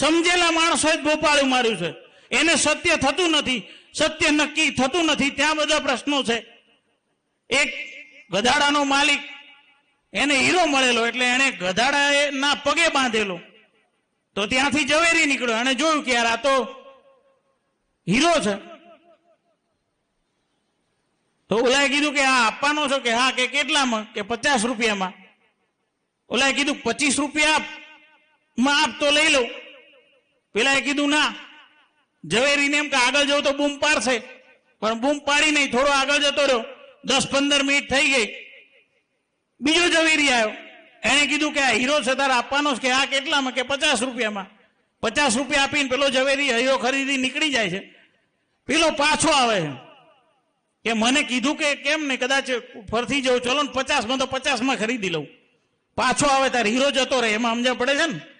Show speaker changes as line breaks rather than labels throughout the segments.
સમજેલા માણસોએ જ ભોપાળું માર્યું છે. એને સત્ય થતું નથી, સત્ય નક્કી થતું નથી, ત્યાં બધા પ્રશ્નો છે. એક ગધાડાનો માલિક, એને હીરો મળેલો એટલે એને ગધાડાના પગે બાંધેલો. તો ત્યાંથી ઝવેરી નીકળ્યો. અને જોયું કે યાર આ તો હીરો છે. તો ઓલાએ કીધું કે આ આપવાનો છો કે હા, કે કેટલામાં? કે પચાસ રૂપિયામાં. ઓલાએ કીધું, પચીસ રૂપિયા માં આપ તો લઈ લઉં પેલાએ કીધું, ના, ઝવેરીને એમ કે આગળ જવું તો બૂમ પાડશે પણ બૂમ પાડી નહીં, થોડો આગળ જતો રહ્યો. દસ પંદર મિનિટ થઈ ગઈ. બીજો ઝવેરી આવ્યો. એણે કીધું કે આ હીરો છે, તારે આપવાનો કે આ કેટલામાં? કે પચાસ રૂપિયામાં. પચાસ રૂપિયા આપીને પેલો ઝવેરી હીરો ખરીદી નીકળી જાય છે. પેલો પાછો આવે છે. કે મને કીધું કે કેમ ને કદાચ ફરથી જવું ચલો ને પચાસમાં તો પચાસમાં ખરીદી લઉં. પાછો આવે, તારે હીરો જતો રહે, એમાં સમજણ પડે છે ને?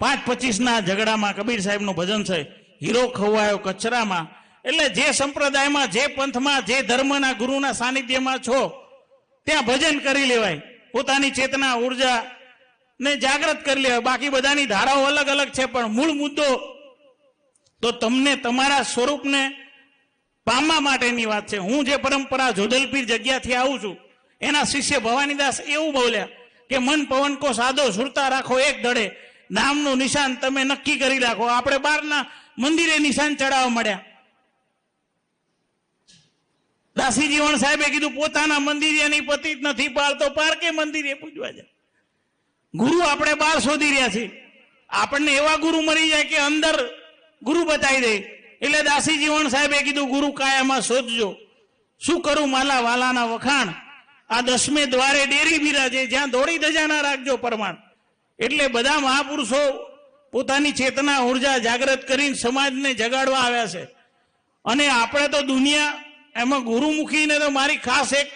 પાંચ પચીસના ઝઘડામાં કબીર સાહેબનું ભજન છે. હીરો ખવાયો કચરામાં. એટલે જે સંપ્રદાયમાં, જે પંથમાં, જે ધર્મના ગુરુના સાનિધ્યમાં છો, ત્યાં ભજન કરી લેવાય. પોતાની ચેતના, ઊર્જા ને જાગૃત કરી લેવાય. બાકી બધાની ધારાઓ અલગ અલગ છે, પણ મૂળ મુદ્દો તો તમને તમારા સ્વરૂપને પામવા માટેની વાત છે. હું જે પરંપરા જોધલપીર જગ્યાથી આવું છું, એના શિષ્ય ભવાનીદાસ એવું બોલ્યા કે, મન પવન કો સાદો સુરતા રાખો એક દડે. નામનું નિશાન તમે નક્કી કરી રાખો. આપણે બહારના મંદિરે નિશાન ચડાવવા મળ્યા. દાસી જીવણ સાહેબે કીધું, પોતાના મંદિરે એની પતિ જ નથી પાળતો પારકે મંદિરે પૂજવા જાય. ગુરુ આપણે બહાર શોધી રહ્યા છીએ. આપણને એવા ગુરુ મળી જાય કે અંદર ગુરુ બતાવી દે. એટલે દાસી જીવણ સાહેબે કીધું, ગુરુ કાયામાં શોધજો. શું કરું માલા વાલાના વખાણ? આ દસમે દ્વારે ડેરી બિરાજે, જ્યાં દોડી દજાના રાખજો પરમાણ. એટલે બધા મહાપુરુષો પોતાની ચેતના, ઊર્જા જાગૃત કરીને સમાજને જગાડવા આવ્યા છે. અને આપણે તો દુનિયા, એમાં ગુરુમુખીને તો મારી ખાસ એક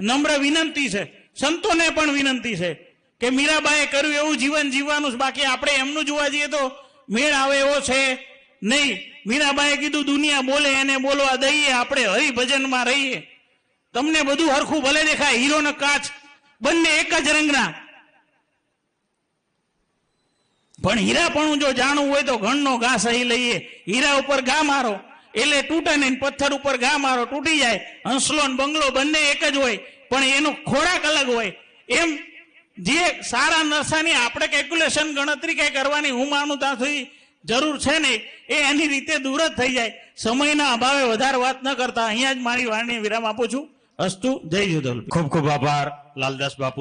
નમ્ર વિનંતી છે. સંતોને પણ વિનંતી છે કે મીરાબાએ કર્યું એવું જીવન જીવવાનું બાકી. આપણે એમનું જોવા જઈએ તો મેળ આવે એવો છે નહીં. મીરાબાએ કીધું, દુનિયા બોલે, એને બોલવા દઈએ, આપણે હરિભજનમાં રહીએ. તમને બધું હરખું ભલે દેખાય. હીરો ને કાચ બંને એક જ રંગના. પણ હીરાપણું જો જાણવું હોય તો ઘણનો ઘા સહી લઈએ. હીરા ઉપર ઘા મારો. એટલે તૂટે નહીં, પથ્થર ઉપર ઘા મારો, તૂટી જાય. હંસલો બંગલો બંને એક જ હોય, પણ એનો ખોરાક અલગ હોય. એમ જે સારા નરસાની આપણે કેલ્ક્યુલેશન ગણતરી કઈ કરવાની હું માનું ત્યાંથી જરૂર છે ને એ એની રીતે દૂર જ થઈ જાય. સમયના અભાવે વધારે વાત ન કરતા. અહીંયા જ મારી વાણી વિરામ આપું છું. અસ્તુ, જય જુદલ.
ખૂબ ખૂબ આભાર, લાલદાસ બાપુ.